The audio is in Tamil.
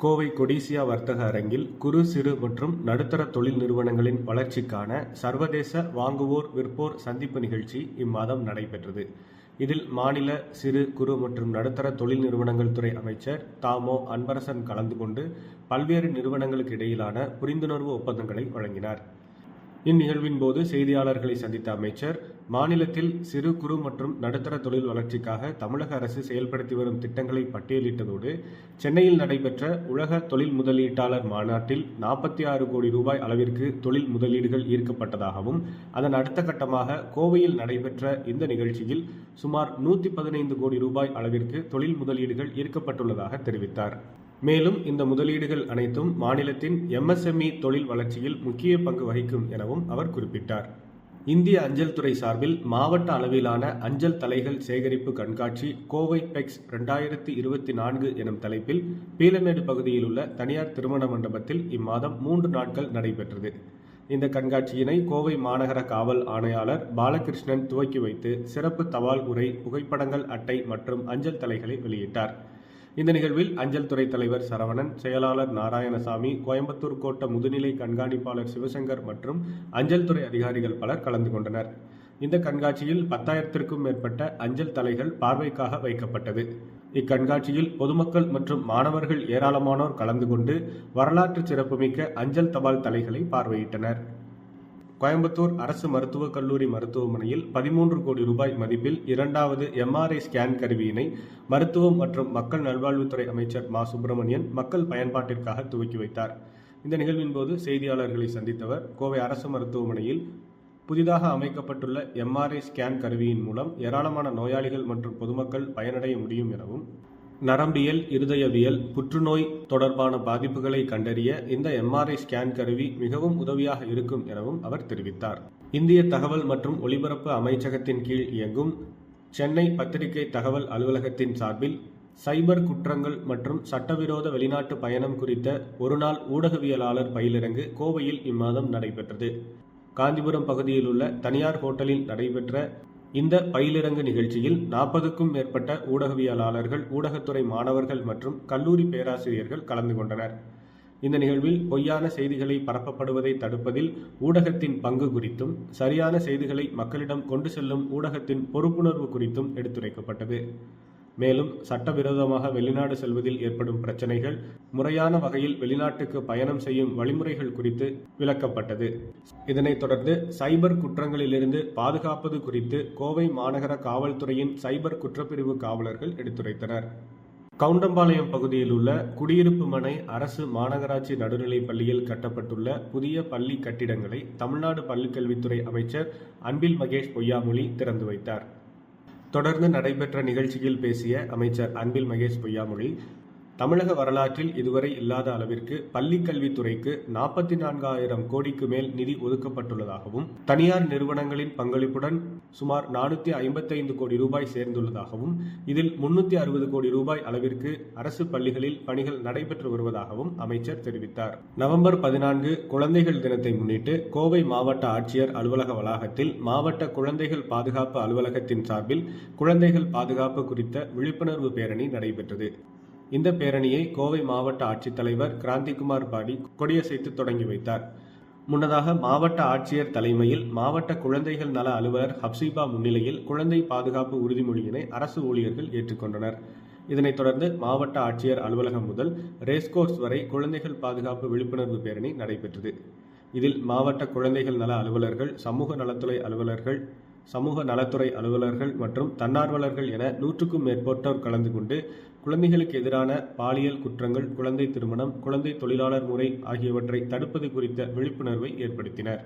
கோவை கொடிசியா வர்த்தக அரங்கில் குறு சிறு மற்றும் நடுத்தர தொழில் நிறுவனங்களின் வளர்ச்சிக்கான சர்வதேச வாங்குவோர் விற்போர் சந்திப்பு நிகழ்ச்சி இம்மாதம் நடைபெற்றது. இதில் மாநில சிறு குறு மற்றும் நடுத்தர தொழில் நிறுவனங்கள் துறை அமைச்சர் தாமோ அன்பரசன் கலந்து கொண்டு பல்வேறு நிறுவனங்களுக்கு இடையிலான புரிந்துணர்வு ஒப்பந்தங்களை வழங்கினார். இந்நிகழ்வின் போது செய்தியாளர்களை சந்தித்த அமைச்சர் மாநிலத்தில் சிறு குறு மற்றும் நடுத்தர தொழில் வளர்ச்சிக்காக தமிழக அரசு செயல்படுத்தி வரும் திட்டங்களை பட்டியலிட்டதோடு சென்னையில் நடைபெற்ற உலக தொழில் முதலீட்டாளர் மாநாட்டில் நாற்பத்தி ஆறு கோடி ரூபாய் அளவிற்கு தொழில் முதலீடுகள் ஈர்க்கப்பட்டதாகவும் அதன் அடுத்த கட்டமாக கோவையில் நடைபெற்ற இந்த நிகழ்ச்சியில் சுமார் நூற்றி பதினைந்து கோடி ரூபாய் அளவிற்கு தொழில் முதலீடுகள் ஈர்க்கப்பட்டுள்ளதாக தெரிவித்தார். மேலும் இந்த முதலீடுகள் அனைத்தும் மாநிலத்தின் எம்எஸ்எம்இ தொழில் வளர்ச்சியில் முக்கிய பங்கு வகிக்கும் எனவும் அவர் குறிப்பிட்டார். இந்திய அஞ்சல் துறை சார்பில் மாவட்ட அளவிலான அஞ்சல் தலைகள் சேகரிப்பு கண்காட்சி கோவை பெக்ஸ் ரெண்டாயிரத்தி இருபத்தி நான்கு எனும் தலைப்பில் பீலமேடு பகுதியில் உள்ள தனியார் திருமண மண்டபத்தில் இம்மாதம் மூன்று நாட்கள் நடைபெற்றது. இந்த கண்காட்சியினை கோவை மாநகர காவல் ஆணையாளர் பாலகிருஷ்ணன் துவக்கி வைத்து சிறப்பு தபால் உரை புகைப்படங்கள் அட்டை மற்றும் அஞ்சல் தலைகளை வெளியிட்டார். இந்த நிகழ்வில் அஞ்சல் துறை தலைவர் சரவணன் செயலாளர் நாராயணசாமி கோயம்புத்தூர் கோட்ட முதுநிலை கண்காணிப்பாளர் சிவசங்கர் மற்றும் அஞ்சல் துறை அதிகாரிகள் பலர் கலந்து கொண்டனர். இந்த கண்காட்சியில் பத்தாயிரத்திற்கும் மேற்பட்ட அஞ்சல் தலைகள் பார்வைக்காக வைக்கப்பட்டது. இக்கண்காட்சியில் பொதுமக்கள் மற்றும் மாணவர்கள் ஏராளமானோர் கலந்து கொண்டு வரலாற்று சிறப்புமிக்க அஞ்சல் தபால் தலைகளை பார்வையிட்டனர். கோயம்புத்தூர் அரசு மருத்துவக் கல்லூரி மருத்துவமனையில் பதிமூன்று கோடி ரூபாய் மதிப்பில் இரண்டாவது எம்ஆர்ஐ ஸ்கேன் கருவியினை மருத்துவம் மற்றும் மக்கள் நல்வாழ்வுத்துறை அமைச்சர் மா. சுப்பிரமணியன் மக்கள் பயன்பாட்டிற்காக துவக்கி வைத்தார். இந்த நிகழ்வின் போது செய்தியாளர்களை சந்தித்தவர் கோவை அரசு மருத்துவமனையில் புதிதாக அமைக்கப்பட்டுள்ள எம்ஆர்ஐ ஸ்கேன் கருவியின் மூலம் ஏராளமான நோயாளிகள் மற்றும் பொதுமக்கள் பயனடைய முடியும் எனவும் நரம்பியல் இருதயவியல் புற்றுநோய் தொடர்பான பாதிப்புகளை கண்டறிய இந்த எம்ஆர்ஐ ஸ்கேன் கருவி மிகவும் உதவியாக இருக்கும் எனவும் அவர் தெரிவித்தார். இந்திய தகவல் மற்றும் ஒலிபரப்பு அமைச்சகத்தின் கீழ் இயங்கும் சென்னை பத்திரிகை தகவல் அலுவலகத்தின் சார்பில் சைபர் குற்றங்கள் மற்றும் சட்டவிரோத வெளிநாட்டு பயணம் குறித்த ஒருநாள் ஊடகவியலாளர் பயிலிறங்கு கோவையில் இம்மாதம் நடைபெற்றது. காந்திபுரம் பகுதியில் உள்ள தனியார் ஹோட்டலில் நடைபெற்ற இந்த பயிலரங்கு நிகழ்ச்சியில் நாற்பதுக்கும் மேற்பட்ட ஊடகவியலாளர்கள் ஊடகத்துறை மாணவர்கள் மற்றும் கல்லூரி பேராசிரியர்கள் கலந்து கொண்டனர். இந்த நிகழ்வில் பொய்யான செய்திகளை பரப்பப்படுவதை தடுப்பதில் ஊடகத்தின் பங்கு குறித்தும் சரியான செய்திகளை மக்களிடம் கொண்டு செல்லும் ஊடகத்தின் பொறுப்புணர்வு குறித்தும் எடுத்துரைக்கப்பட்டது. மேலும் சட்டவிரோதமாக வெளிநாடு செல்வதில் ஏற்படும் பிரச்சனைகள் முறையான வகையில் வெளிநாட்டுக்கு பயணம் செய்யும் வழிமுறைகள் குறித்து விளக்கப்பட்டது. இதனைத் தொடர்ந்து சைபர் குற்றங்களிலிருந்து பாதுகாப்பது குறித்து கோவை மாநகர காவல்துறையின் சைபர் குற்றப்பிரிவு காவலர்கள் எடுத்துரைத்தனர். கவுண்டம்பாளையம் பகுதியில் உள்ள குடியிருப்பு மனை அரசு மாநகராட்சி நடுநிலைப் பள்ளியில் கட்டப்பட்டுள்ள புதிய பள்ளி கட்டிடங்களை தமிழ்நாடு பள்ளிக்கல்வித்துறை அமைச்சர் அன்பில் மகேஷ் பொய்யாமொழி திறந்து வைத்தார். தொடர்ந்து நடைபெற்ற நிகழ்ச்சியில் பேசிய அமைச்சர் அன்பில் மகேஷ் பொய்யாமொழி தமிழக வரலாற்றில் இதுவரை இல்லாத அளவிற்கு பள்ளி கல்வித்துறைக்கு நாற்பத்தி நான்காயிரம் கோடிக்கு மேல் நிதி ஒதுக்கப்பட்டுள்ளதாகவும் தனியார் நிறுவனங்களின் பங்களிப்புடன் சுமார் நானூற்றி ஐம்பத்தைந்து கோடி ரூபாய் சேர்ந்துள்ளதாகவும் இதில் முன்னூற்றி அறுபது கோடி ரூபாய் அளவிற்கு அரசு பள்ளிகளில் பணிகள் நடைபெற்று வருவதாகவும் அமைச்சர் தெரிவித்தார். நவம்பர் பதினான்கு குழந்தைகள் தினத்தை முன்னிட்டு கோவை மாவட்ட ஆட்சியர் அலுவலக வளாகத்தில் மாவட்ட குழந்தைகள் பாதுகாப்பு அலுவலகத்தின் சார்பில் குழந்தைகள் பாதுகாப்பு குறித்த விழிப்புணர்வு பேரணி நடைபெற்றது. இந்த பேரணியை கோவை மாவட்ட ஆட்சித்தலைவர் கிராந்திகுமார் பாடி கொடியசைத்து தொடங்கி வைத்தார். முன்னதாக மாவட்ட ஆட்சியர் தலைமையில் மாவட்ட குழந்தைகள் நல அலுவலர் ஹப்சிபா முன்னிலையில் குழந்தை பாதுகாப்பு உறுதிமொழியினை அரசு ஊழியர்கள் ஏற்றுக்கொண்டனர். இதனைத் தொடர்ந்து மாவட்ட ஆட்சியர் அலுவலகம் முதல் ரேஸ்கோர்ஸ் வரை குழந்தைகள் பாதுகாப்பு விழிப்புணர்வு பேரணி நடைபெற்றது. இதில் மாவட்ட குழந்தைகள் நல அலுவலர்கள் சமூக நலத்துறை அலுவலர்கள் சமூக நலத்துறை அலுவலர்கள் மற்றும் தன்னார்வலர்கள் என நூற்றுக்கும் மேற்பட்டோர் கலந்து கொண்டு குழந்தைகளுக்கு எதிரான பாலியல் குற்றங்கள் குழந்தை திருமணம் குழந்தை தொழிலாளர் முறை ஆகியவற்றை தடுப்பது குறித்த விழிப்புணர்வை ஏற்படுத்தினர்.